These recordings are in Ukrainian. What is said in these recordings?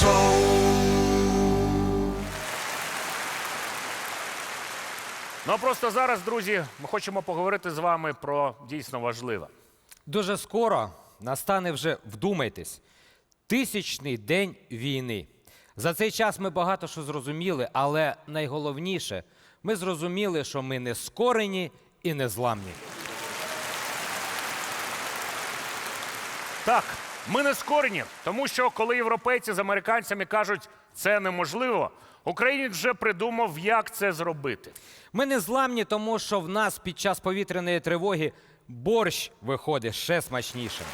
шоу. Ну а просто зараз, друзі, ми хочемо поговорити з вами про дійсно важливе. Дуже скоро настане вже вдумайтесь, тисячний день війни. За цей час ми багато що зрозуміли, але найголовніше, ми зрозуміли, що ми не скорені і не зламні. Так, ми не скорені, тому що коли європейці з американцями кажуть, це неможливо, українець вже придумав, як це зробити. Ми не зламні, тому що в нас під час повітряної тривоги борщ виходить ще смачнішим.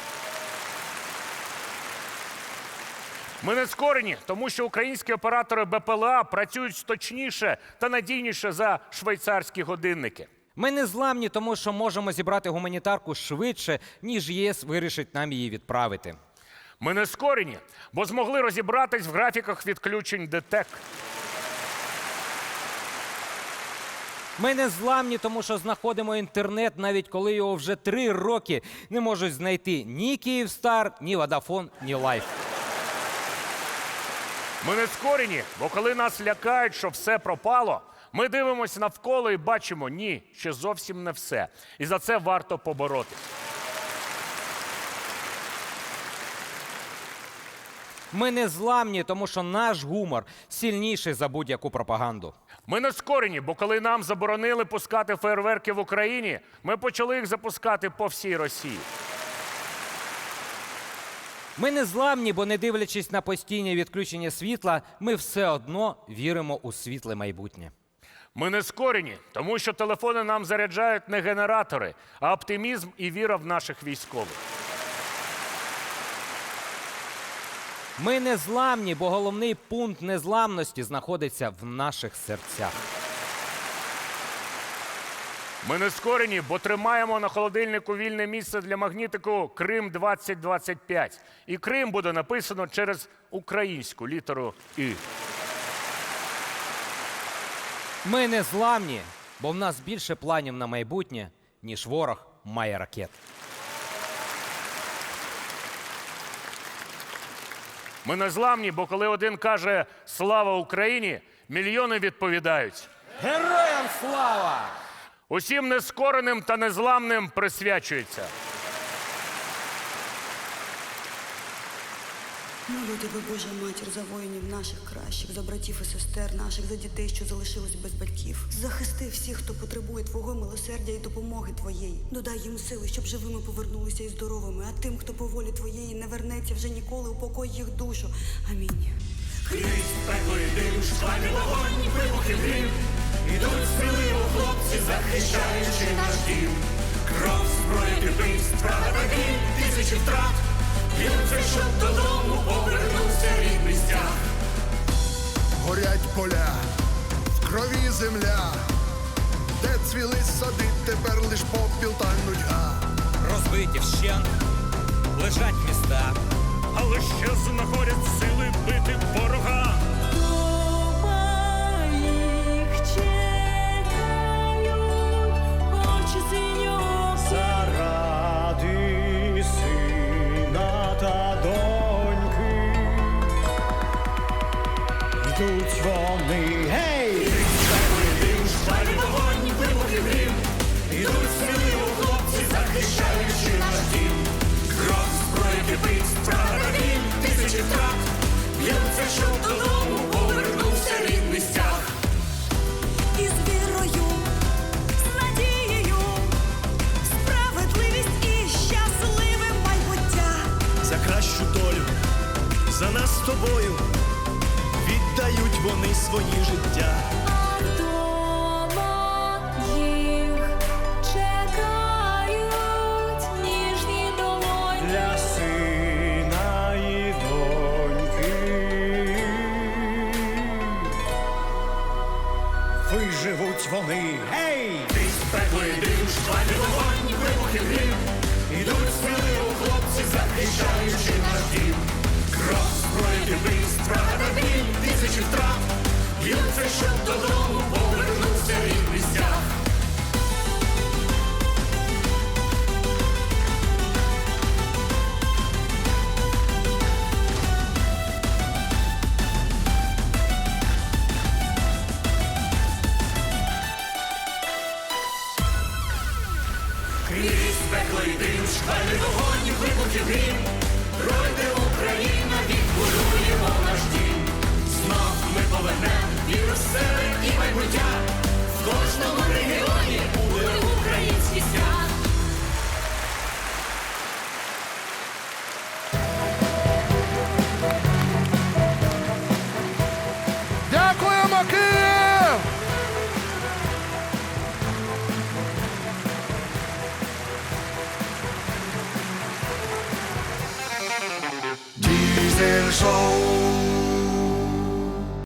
Ми не скорені, тому що українські оператори БПЛА працюють точніше та надійніше за швейцарські годинники. Ми не зламні, тому що можемо зібрати гуманітарку швидше, ніж ЄС вирішить нам її відправити. Ми не скорені, бо змогли розібратись в графіках відключень ДТЕК. Ми не зламні, тому що знаходимо інтернет, навіть коли його вже три роки не можуть знайти ні Київстар, ні Водафон, ні Лайф. Ми не скорені, бо коли нас лякають, що все пропало, ми дивимося навколо і бачимо, ні, ще зовсім не все. І за це варто поборотись. Ми не зламні, тому що наш гумор сильніший за будь-яку пропаганду. Ми не скорені, бо коли нам заборонили пускати фейерверки в Україні, ми почали їх запускати по всій Росії. Ми не зламні, бо не дивлячись на постійні відключення світла, ми все одно віримо у світле майбутнє. Ми не скорені, тому що телефони нам заряджають не генератори, а оптимізм і віра в наших військових. Ми не зламні, бо головний пункт незламності знаходиться в наших серцях. Ми не скорені, бо тримаємо на холодильнику вільне місце для магнітику Крим 2025. І Крим буде написано через українську літеру І. Ми не зламні, бо в нас більше планів на майбутнє, ніж ворог має ракет. Ми не зламні, бо коли один каже Слава Україні, мільйони відповідають. Героям слава! Усім нескореним та незламним присвячується. Молю тебе, Божа матір, за воїнів наших кращих, за братів і сестер наших, за дітей, що залишились без батьків. Захисти всіх, хто потребує твого милосердя і допомоги твоєї. Додай їм сили, щоб живими повернулися і здоровими. А тим, хто по волі твоєї не вернеться вже ніколи, упокой їх душу. Амінь. Крізь пекло і дим, шквальний вогонь, вибухи грім. Ідуть сміливо хлопці, захищаючи наш дім. Кров, зброя, кипить, справа тисячі втрат. Б'ються, щоб додому повернувся рідний стяг. горять поля, в крові земля, де цвіли сади, тепер лиш попіл та нудьга. Розбиті вщент, лежать міста. Але ще знаходять сили бити ворога. Йдуть вони, гей! Дим, вогонь, вибухи грім. Ідуть сміливо хлопці, захищаючи наш дім. Кров, кипить, справа біль, тисячі втрат. Б'ються, щоб додому повернувся рідний стяг. і з вірою, з надією, справедливість і щасливе майбуття. За кращу долю, за нас з тобою вони свої життя. А їх чекають ніжні долоні. Для сина і доньки виживуть вони, гей! Пекло і дим, шквальний вогонь, вибухи грім. Ідуть сміливо хлопці, захищаючи наш дім. Кров, зброя, кипить, справа б'ються, щоб додому повернувся рідний стяг. Крізь пекло і дим, шквальний вогонь, вибухів грім, пройде Україну. Sol.